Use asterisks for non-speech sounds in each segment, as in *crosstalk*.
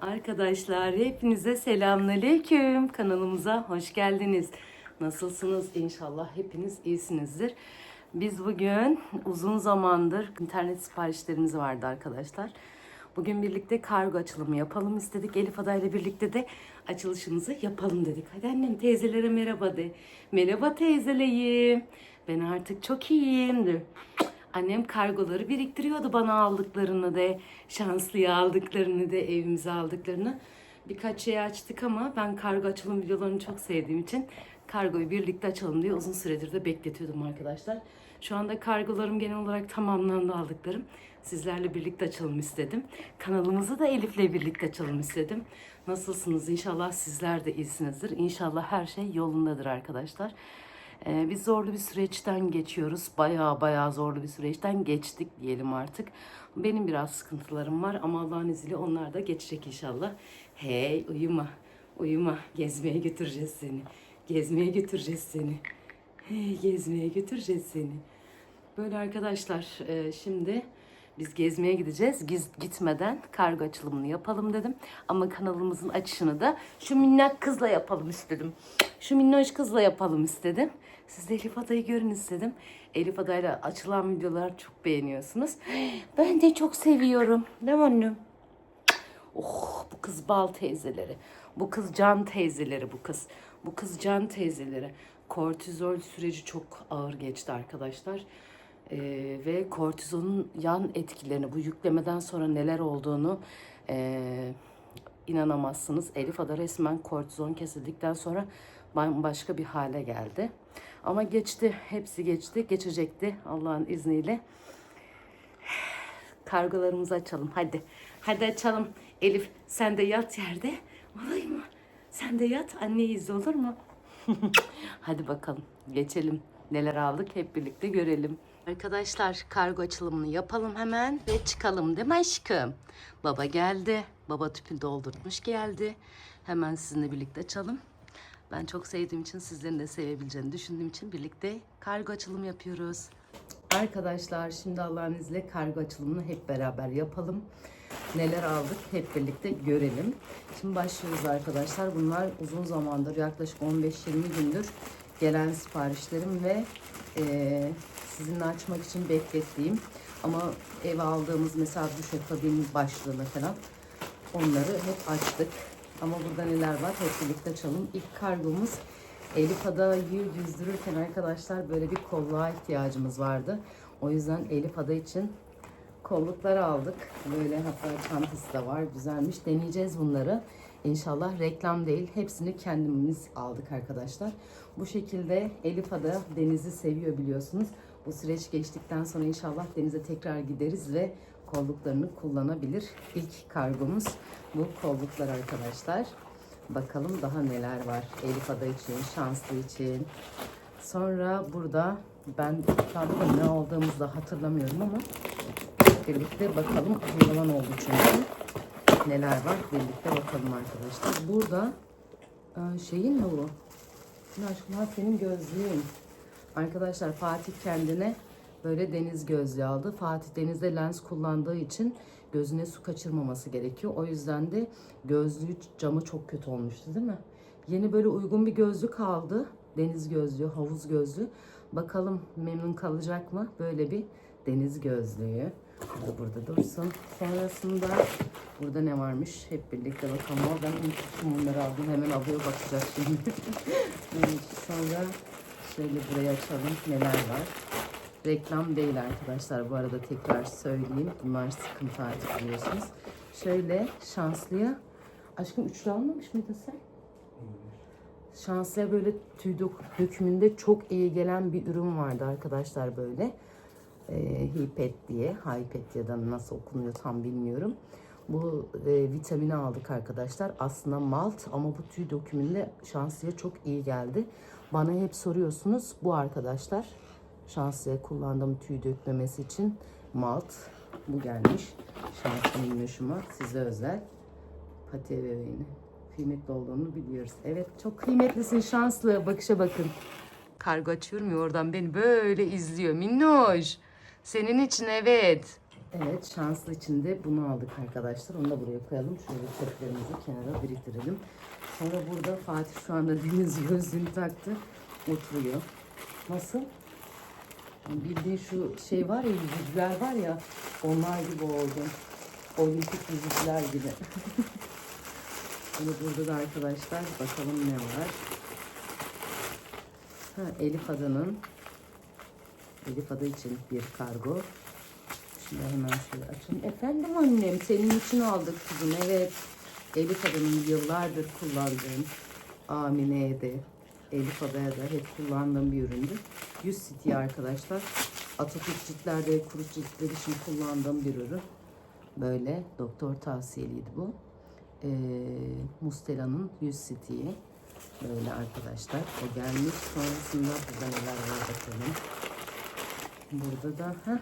Arkadaşlar hepinize selamünaleyküm. Kanalımıza hoş geldiniz. Nasılsınız? İnşallah hepiniz iyisinizdir. Biz bugün uzun zamandır internet siparişlerimiz vardı arkadaşlar. Bugün birlikte kargo açılımı yapalım istedik. Elif Ada ile birlikte de açılışımızı yapalım dedik. Hadi annem teyzelere merhaba de. Merhaba teyzeleyim. Ben artık çok iyiyim de. Annem kargoları biriktiriyordu bana aldıklarını de, şanslıya aldıklarını de, evimize aldıklarını. Birkaç şey açtık ama ben kargo açılım videolarını çok sevdiğim için kargoyu birlikte açalım diye uzun süredir de bekletiyordum arkadaşlar. Şu anda kargolarım genel olarak tamamlandı aldıklarım. Sizlerle birlikte açalım istedim. Kanalımızı da Elif'le birlikte açalım istedim. Nasılsınız? İnşallah sizler de iyisinizdir. İnşallah her şey yolundadır arkadaşlar. Ee, biz zorlu bir süreçten geçiyoruz. Bayağı bayağı zorlu bir süreçten geçtik diyelim artık. Benim biraz sıkıntılarım var ama Allah'ın izniyle onlar da geçecek inşallah. Hey uyuma, uyuma. Gezmeye götüreceğiz seni. Gezmeye götüreceğiz seni. Hey gezmeye götüreceğiz seni. Böyle arkadaşlar e, şimdi biz gezmeye gideceğiz. Giz, gitmeden kargo açılımını yapalım dedim. Ama kanalımızın açışını da şu minnak kızla yapalım istedim. Şu minnoş kızla yapalım istedim. Siz de Elif Ada'yı görün istedim. Elif Ada'yla açılan videolar çok beğeniyorsunuz. Ben de çok seviyorum. Değil mi annem? Oh bu kız bal teyzeleri. Bu kız can teyzeleri bu kız. Bu kız can teyzeleri. Kortizol süreci çok ağır geçti arkadaşlar. Ee, ve kortizonun yan etkilerini, bu yüklemeden sonra neler olduğunu ee, inanamazsınız. Elif Ada resmen kortizon kesildikten sonra bambaşka bir hale geldi. Ama geçti, hepsi geçti, geçecekti Allah'ın izniyle. Kargolarımızı açalım hadi. Hadi açalım. Elif sen de yat yerde. Olur mu? Sen de yat anne izle olur mu? *laughs* hadi bakalım geçelim. Neler aldık hep birlikte görelim. Arkadaşlar kargo açılımını yapalım hemen ve çıkalım değil mi aşkım? Baba geldi. Baba tüpü doldurmuş geldi. Hemen sizinle birlikte açalım. Ben çok sevdiğim için sizlerin de sevebileceğini düşündüğüm için birlikte kargo açılımı yapıyoruz. Arkadaşlar şimdi Allah'ın izniyle kargo açılımını hep beraber yapalım. Neler aldık hep birlikte görelim. Şimdi başlıyoruz arkadaşlar. Bunlar uzun zamandır yaklaşık 15-20 gündür gelen siparişlerim ve eee sizinle açmak için beklettiğim ama eve aldığımız mesela duşakabin başlığını falan onları hep açtık. Ama burada neler var hep birlikte açalım. İlk kargomuz Elif Ada'yı yüzdürürken arkadaşlar böyle bir kolluğa ihtiyacımız vardı. O yüzden Elif Ada için kolluklar aldık. Böyle hatta çantası da var. Güzelmiş. Deneyeceğiz bunları. İnşallah reklam değil. Hepsini kendimiz aldık arkadaşlar. Bu şekilde Elif Ada denizi seviyor biliyorsunuz. Bu süreç geçtikten sonra inşallah denize tekrar gideriz ve kolluklarını kullanabilir. İlk kargomuz bu kolluklar arkadaşlar. Bakalım daha neler var Elif Ada için, Şanslı için. Sonra burada ben tam ne aldığımızı da hatırlamıyorum ama birlikte bakalım. Yalan oldu çünkü. Neler var birlikte bakalım arkadaşlar. Burada e, şeyin mi bu? Ne aşkına senin gözlüğün. Arkadaşlar Fatih kendine böyle deniz gözlüğü aldı. Fatih denizde lens kullandığı için gözüne su kaçırmaması gerekiyor. O yüzden de gözlüğü camı çok kötü olmuştu değil mi? Yeni böyle uygun bir gözlük aldı. Deniz gözlüğü, havuz gözlüğü. Bakalım memnun kalacak mı? Böyle bir deniz gözlüğü. Bu da burada dursun. Sonrasında burada ne varmış? Hep birlikte bakalım. Unutmuşum bunları aldım. Hemen alıyor bakacak şimdi. Evet, *laughs* Sonra şöyle burayı açalım. Neler var? Reklam değil arkadaşlar. Bu arada tekrar söyleyeyim. Bunlar sıkıntı artık biliyorsunuz. Şöyle şanslıya. Aşkım üçlü almamış mıydın sen? Şanslıya böyle tüy dök- dökümünde çok iyi gelen bir ürün vardı arkadaşlar böyle. Ee, Hipet diye. Hipet ya da nasıl okunuyor tam bilmiyorum. Bu e, vitamini aldık arkadaşlar. Aslında malt ama bu tüy dökümünde şanslıya çok iyi geldi. Bana hep soruyorsunuz bu arkadaşlar. Şanslıya kullandığım tüy dökmemesi için malt. Bu gelmiş. Şanslı minnoşuma size özel. Pati bebeğini. Kıymetli olduğunu biliyoruz. Evet çok kıymetlisin şanslı. Bakışa bakın. Kargo açıyorum ya oradan beni böyle izliyor. Minnoş. Senin için evet. Evet şanslı içinde bunu aldık arkadaşlar. Onu da buraya koyalım. Şöyle çöplerimizi kenara biriktirelim. Sonra burada Fatih şu anda deniz gözlüğünü taktı. Oturuyor. Nasıl? Bildiğin şu şey var ya yüzücüler var ya onlar gibi oldu. Olimpik yüzücüler gibi. *laughs* Bunu burada da arkadaşlar bakalım ne var. Ha, Elif Ada'nın Elif Ada için bir kargo. Şimdi hemen şöyle açayım. Efendim annem senin için aldık kızım. Evet. Elif Ada'nın yıllardır kullandığım Amine'ye de Elif Ada'ya da hep kullandığım bir üründü. 100 City arkadaşlar. Atopik ciltlerde ve kuru ciltler için kullandığım bir ürün. Böyle doktor tavsiyeliydi bu. Ee, Mustela'nın 100 City'yi. Böyle arkadaşlar. O gelmiş. Sonrasında burada neler var bakalım. Burada da heh,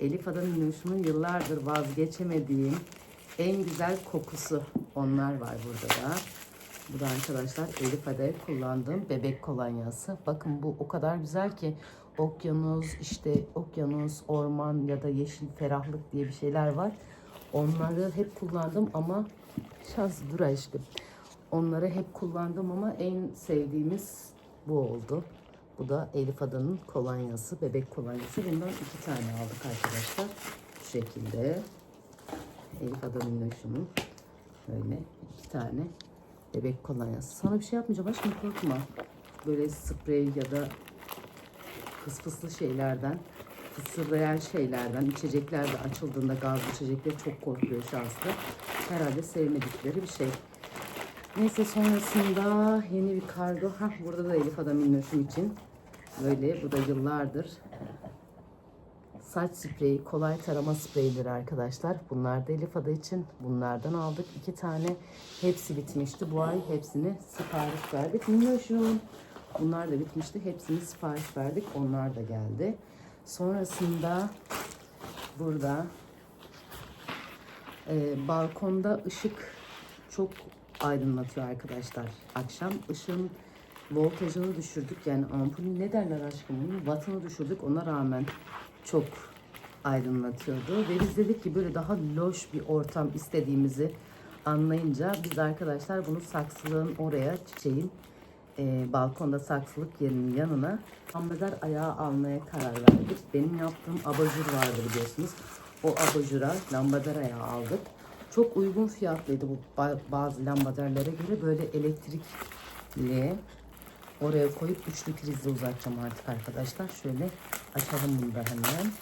Elif Ada Minnoş'umun yıllardır vazgeçemediğim en güzel kokusu onlar var burada da. Bu da arkadaşlar Elif Ada'ya kullandığım bebek kolonyası. Bakın bu o kadar güzel ki okyanus, işte okyanus, orman ya da yeşil ferahlık diye bir şeyler var. Onları hep kullandım ama şans dur aşkım. Onları hep kullandım ama en sevdiğimiz bu oldu. Bu da Elif Ada'nın kolonyası, bebek kolonyası. Bundan iki tane aldık arkadaşlar. Bu şekilde. Elif Ada'nın loşunun böyle iki tane bebek kolonyası. Sana bir şey yapmayacağım aşkım korkma. Böyle sprey ya da fısfıslı şeylerden, fısıldayan şeylerden, içecekler de açıldığında gazlı içecekler çok korkuyor şanslı. Herhalde sevmedikleri bir şey. Neyse sonrasında yeni bir kargo. Hah burada da Elif Ada Minnoş'um için. Böyle bu da yıllardır saç spreyi, kolay tarama spreyleri arkadaşlar. Bunlar da Elif Ada için. Bunlardan aldık. iki tane. Hepsi bitmişti. Bu ay hepsini sipariş verdik. Minnoşum. Bunlar da bitmişti. Hepsini sipariş verdik. Onlar da geldi. Sonrasında burada e, balkonda ışık çok aydınlatıyor arkadaşlar. Akşam ışığın voltajını düşürdük. Yani ampulün ne derler aşkım bunun? Wattını düşürdük. Ona rağmen çok aydınlatıyordu. Ve biz dedik ki böyle daha loş bir ortam istediğimizi anlayınca biz arkadaşlar bunu saksılığın oraya çiçeğin e, balkonda saksılık yerinin yanına ambazer ayağı almaya karar verdik. Benim yaptığım abajur vardı biliyorsunuz. O abajura lambader ayağı aldık. Çok uygun fiyatlıydı bu ba- bazı lambaderlere göre. Böyle elektrikli oraya koyup üçlü prizle uzatacağım artık arkadaşlar. Şöyle açalım bunu da hemen.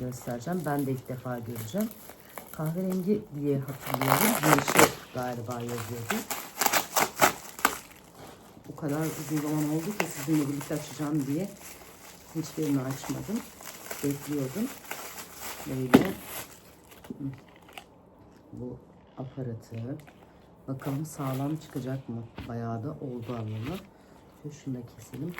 Göstereceğim. Ben de ilk defa göreceğim. Kahverengi diye hatırlıyorum. Yeşil galiba yazıyordu. O kadar uzun zaman oldu ki sizinle birlikte açacağım diye hiçbirini açmadım. Bekliyordum. Böyle bu aparatı bakalım sağlam çıkacak mı? Bayağı da oldu alalı. Şunu da keselim.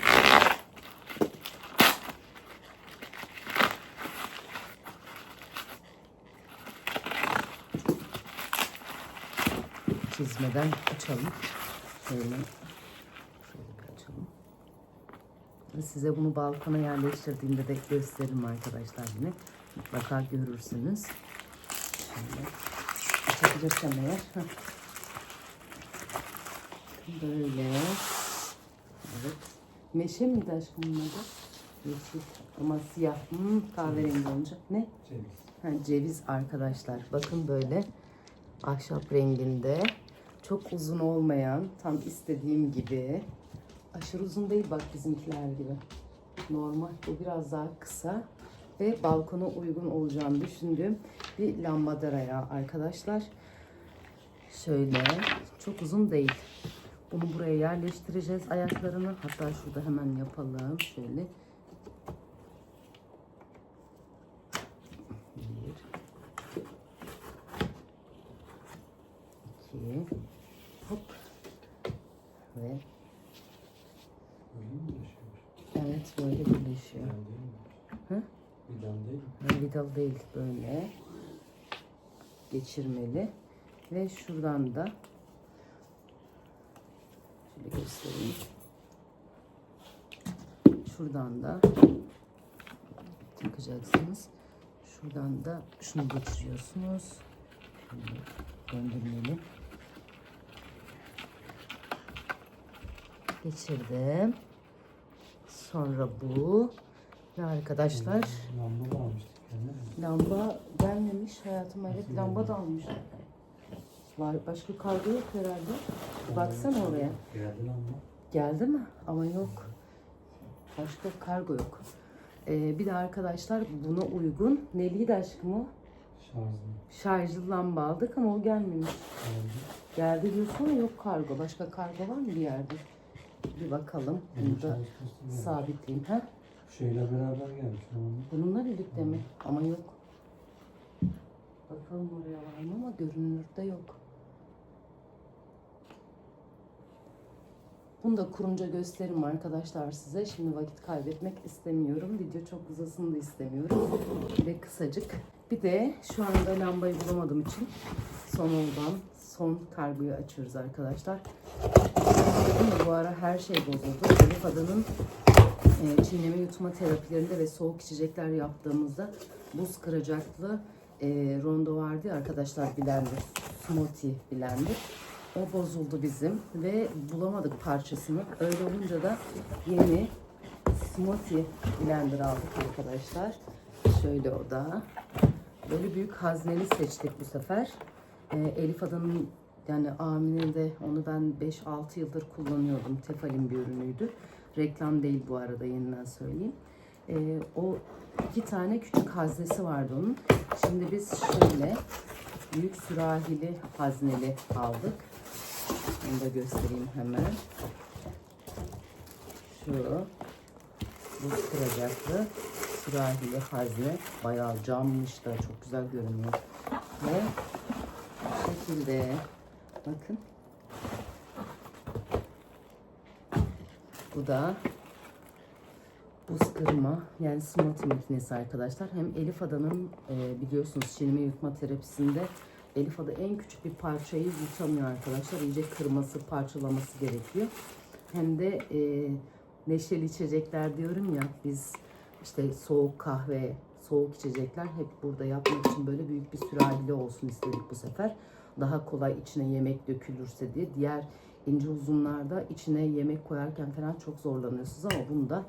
Çizmeden açalım. Şöyle. Size bunu balkona yerleştirdiğimde de gösteririm arkadaşlar yine. Mutlaka görürsünüz. Şöyle açabilirsem eğer. Böyle. Evet. Meşe miydi aşkım bunun adı? Yeşil ama siyah. Hmm, kahverengi olunca. Ne? Ceviz. Ha, ceviz arkadaşlar. Bakın böyle ahşap renginde. Çok uzun olmayan, tam istediğim gibi. Aşırı uzun değil bak bizimkiler gibi. Normal. Bu biraz daha kısa ve balkona uygun olacağını düşündüğüm bir lambader ayağı arkadaşlar. Şöyle çok uzun değil. Bunu buraya yerleştireceğiz ayaklarını. Hatta şurada hemen yapalım. Şöyle bir, iki, hop ve evet böyle birleşiyor. Hı? Vidal değil mi? Vidal değil böyle geçirmeli ve şuradan da şöyle göstereyim. Şuradan da takacaksınız. Şuradan da şunu geçiriyorsunuz. Şöyle Döndürmeyelim. Geçirdim. Sonra bu. Ve arkadaşlar Lamba da almıştık lamba gelmemiş hayatım. Evet lamba da almışlar. Var başka kargo yok herhalde. Baksana oraya. Geldi lamba. Geldi mi? Ama yok. Başka kargo yok. Ee, bir de arkadaşlar buna uygun neliydi aşkım o? Şarjlı. Şarjlı lamba aldık ama o gelmemiş. Geldi. Diyorsun yok kargo. Başka kargo var mı bir yerde? Bir bakalım. Bunu da sabitleyeyim. Ha? Şeyle beraber gelmiş. Bununla birlikte mi? Ama yok. Bakalım oraya var mı ama görünürde yok. Bunu da kurunca gösteririm arkadaşlar size. Şimdi vakit kaybetmek istemiyorum. Video çok uzasın da istemiyorum. Ve kısacık. Bir de şu anda lambayı bulamadığım için son oldan son kargoyu açıyoruz arkadaşlar. Bu ara her şey bozuldu. Elif Adan'ın e, çiğneme yutma terapilerinde ve soğuk içecekler yaptığımızda buz kıracaklı e, rondo vardı arkadaşlar blender, smoothie blender. O bozuldu bizim ve bulamadık parçasını. Öyle olunca da yeni smoothie blender aldık arkadaşlar. Şöyle o da. Böyle büyük hazneli seçtik bu sefer. E, Elif Adan'ın yani Amine de onu ben 5-6 yıldır kullanıyordum. Tefal'in bir ürünüydü. Reklam değil bu arada yeniden söyleyeyim. Ee, o iki tane küçük haznesi vardı onun. Şimdi biz şöyle büyük sürahili hazneli aldık. Onu da göstereyim hemen. Şu buz kıracaklı sürahili hazne. Bayağı cammış da çok güzel görünüyor. Ve bu şekilde bakın Bu da buz kırma yani smoothie makinesi arkadaşlar. Hem Elif Ada'nın e, biliyorsunuz çiğneme yutma terapisinde Elif Ada en küçük bir parçayı yutamıyor arkadaşlar. İyice kırması, parçalaması gerekiyor. Hem de e, neşeli içecekler diyorum ya biz işte soğuk kahve, soğuk içecekler hep burada yapmak için böyle büyük bir sürahili olsun istedik bu sefer. Daha kolay içine yemek dökülürse diye. Diğer ince uzunlarda içine yemek koyarken falan çok zorlanıyorsunuz ama bunda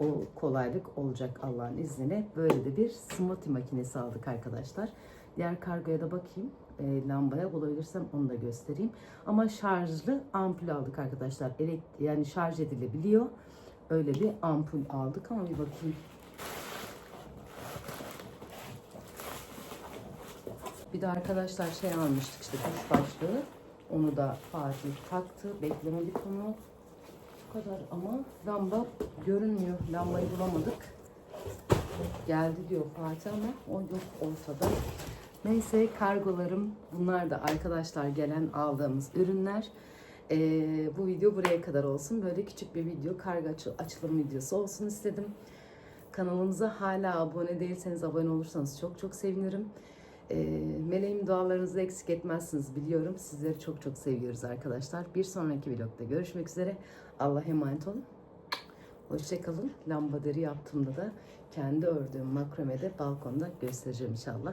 o kolaylık olacak Allah'ın izniyle. Böyle de bir smoothie makinesi aldık arkadaşlar. Diğer kargoya da bakayım. E, lambaya bulabilirsem onu da göstereyim. Ama şarjlı ampul aldık arkadaşlar. Elekt yani şarj edilebiliyor. Öyle bir ampul aldık ama bir bakayım. Bir de arkadaşlar şey almıştık işte kuş başlığı. Onu da Fatih taktı. Beklemedik onu. Bu kadar ama lamba görünmüyor. Lambayı bulamadık. Geldi diyor Fatih ama o yok ortada. Neyse kargolarım bunlar da arkadaşlar gelen aldığımız ürünler. Ee, bu video buraya kadar olsun. Böyle küçük bir video kargo açı- açılım videosu olsun istedim. Kanalımıza hala abone değilseniz abone olursanız çok çok sevinirim. Ee, meleğim dualarınızı eksik etmezsiniz biliyorum. Sizleri çok çok seviyoruz arkadaşlar. Bir sonraki vlogda görüşmek üzere. Allah'a emanet olun. Hoşçakalın. Lambaları yaptığımda da kendi ördüğüm makromede balkonda göstereceğim inşallah.